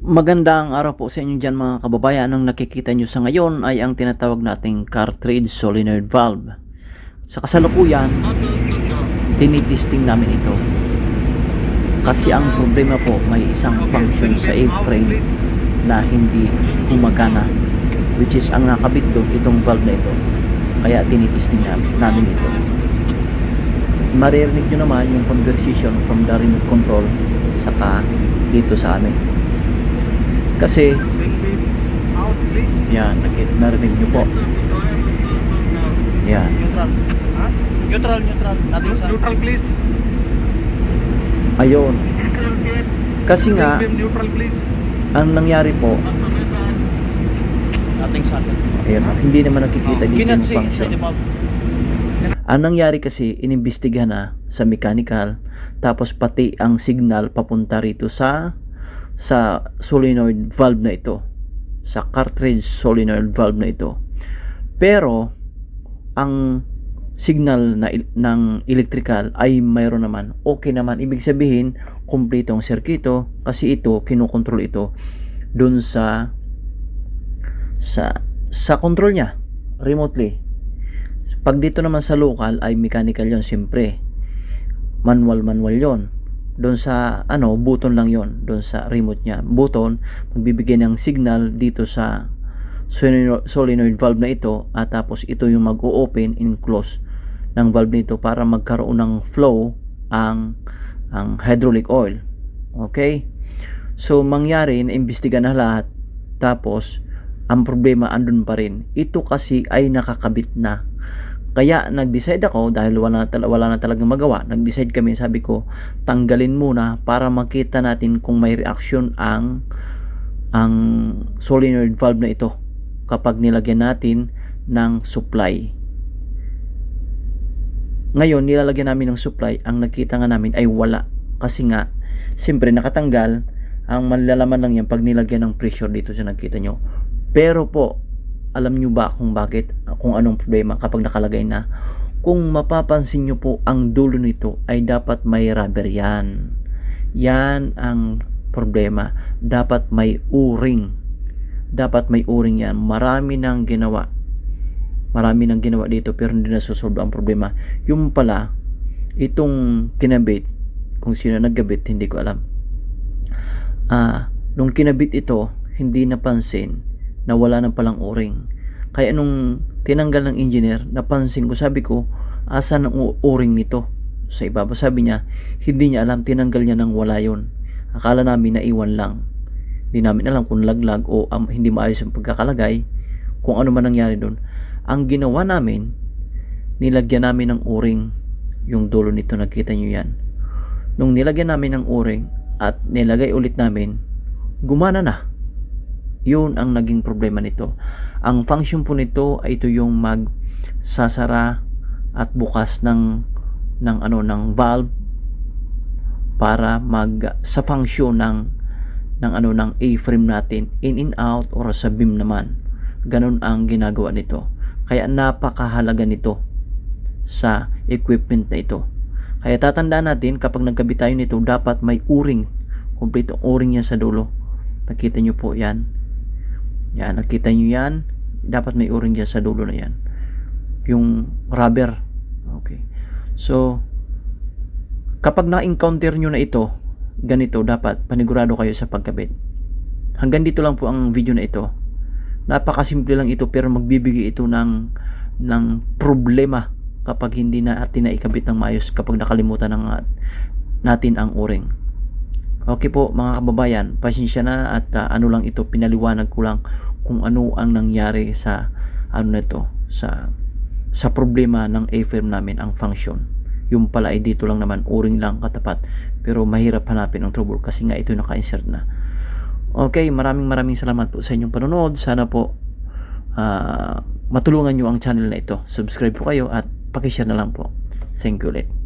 Magandang araw po sa inyo dyan mga kababayan. Ang nakikita nyo sa ngayon ay ang tinatawag nating cartridge solenoid valve. Sa kasalukuyan, tinitisting namin ito. Kasi ang problema po, may isang function sa A-frame na hindi gumagana. Which is ang nakabit doon, itong valve na ito. Kaya tinitisting namin, namin ito. Maririnig nyo naman yung conversation from the remote control saka dito sa amin. Kasi, yan, nakit, narinig nyo po. Yan. Neutral. Ha? Neutral, neutral. Nothing sa... Neutral, please. Ayun. Kasi nga, neutral, please. ang nangyari po, Nothing sa atin. ayun, hindi naman nakikita dito Cannot yung function. Ang nangyari kasi, inimbestigahan na sa mechanical, tapos pati ang signal papunta rito sa sa solenoid valve na ito. Sa cartridge solenoid valve na ito. Pero, ang signal na ng electrical ay mayroon naman. Okay naman. Ibig sabihin, kumpleto ang serkito kasi ito, kinukontrol ito dun sa sa sa control niya remotely. Pag dito naman sa local ay mechanical yon siyempre. Manual manual yon. Doon sa ano, button lang yon doon sa remote niya. Button magbibigay ng signal dito sa soleno- solenoid valve na ito at tapos ito yung mag-o-open and close ng valve nito para magkaroon ng flow ang ang hydraulic oil. Okay? So mangyari na imbestiga na lahat tapos ang problema andun pa rin. Ito kasi ay nakakabit na. Kaya nag-decide ako dahil wala na, wala na talagang magawa. Nag-decide kami, sabi ko, tanggalin muna para makita natin kung may reaction ang ang solenoid valve na ito kapag nilagyan natin ng supply. Ngayon, nilalagyan namin ng supply, ang nakita nga namin ay wala. Kasi nga, siyempre nakatanggal, ang malalaman lang yan pag nilagyan ng pressure dito sa nakita nyo. Pero po, alam nyo ba kung bakit, kung anong problema kapag nakalagay na? Kung mapapansin nyo po, ang dulo nito ay dapat may rubber yan. Yan ang problema. Dapat may o-ring. Dapat may o-ring yan. Marami nang ginawa. Marami nang ginawa dito pero hindi nasusolve ang problema. Yung pala, itong kinabit, kung sino nagkabit, hindi ko alam. Ah, nung kinabit ito, hindi napansin na wala na palang o-ring. Kaya nung tinanggal ng engineer, napansin ko, sabi ko, asan ang o-ring nito? Sa ibaba, sabi niya, hindi niya alam, tinanggal niya nang wala yon. Akala namin na iwan lang. Hindi namin alam kung laglag o um, hindi maayos ang pagkakalagay, kung ano man nangyari doon. Ang ginawa namin, nilagyan namin ng o-ring yung dulo nito, nakita niyo yan. Nung nilagyan namin ng o-ring at nilagay ulit namin, gumana na. Yun ang naging problema nito. Ang function po nito ay ito yung magsasara at bukas ng ng ano ng valve para mag sa function ng ng ano ng A-frame natin in and out or sa beam naman. Ganun ang ginagawa nito. Kaya napakahalaga nito sa equipment na ito. Kaya tatandaan natin kapag nagkabit tayo nito dapat may o-ring. Kompleto o-ring yan sa dulo. Nakita nyo po yan. Yan, nakita nyo yan. Dapat may o-ring dyan sa dulo na yan. Yung rubber. Okay. So, kapag na-encounter nyo na ito, ganito, dapat panigurado kayo sa pagkabit. Hanggang dito lang po ang video na ito. Napakasimple lang ito pero magbibigay ito ng ng problema kapag hindi na natin na ikabit ng maayos kapag nakalimutan ng natin ang o-ring. Okay po mga kababayan, pasensya na at ah, ano lang ito pinaliwanag ko lang kung ano ang nangyari sa ano na ito sa sa problema ng A-frame namin ang function. Yung pala ay dito lang naman o-ring lang katapat pero mahirap hanapin ang trouble kasi nga ito naka-insert na. Okay, maraming maraming salamat po sa inyong panonood. Sana po ah, matulungan nyo ang channel na ito. Subscribe po kayo at pakishare na lang po. Thank you ulit.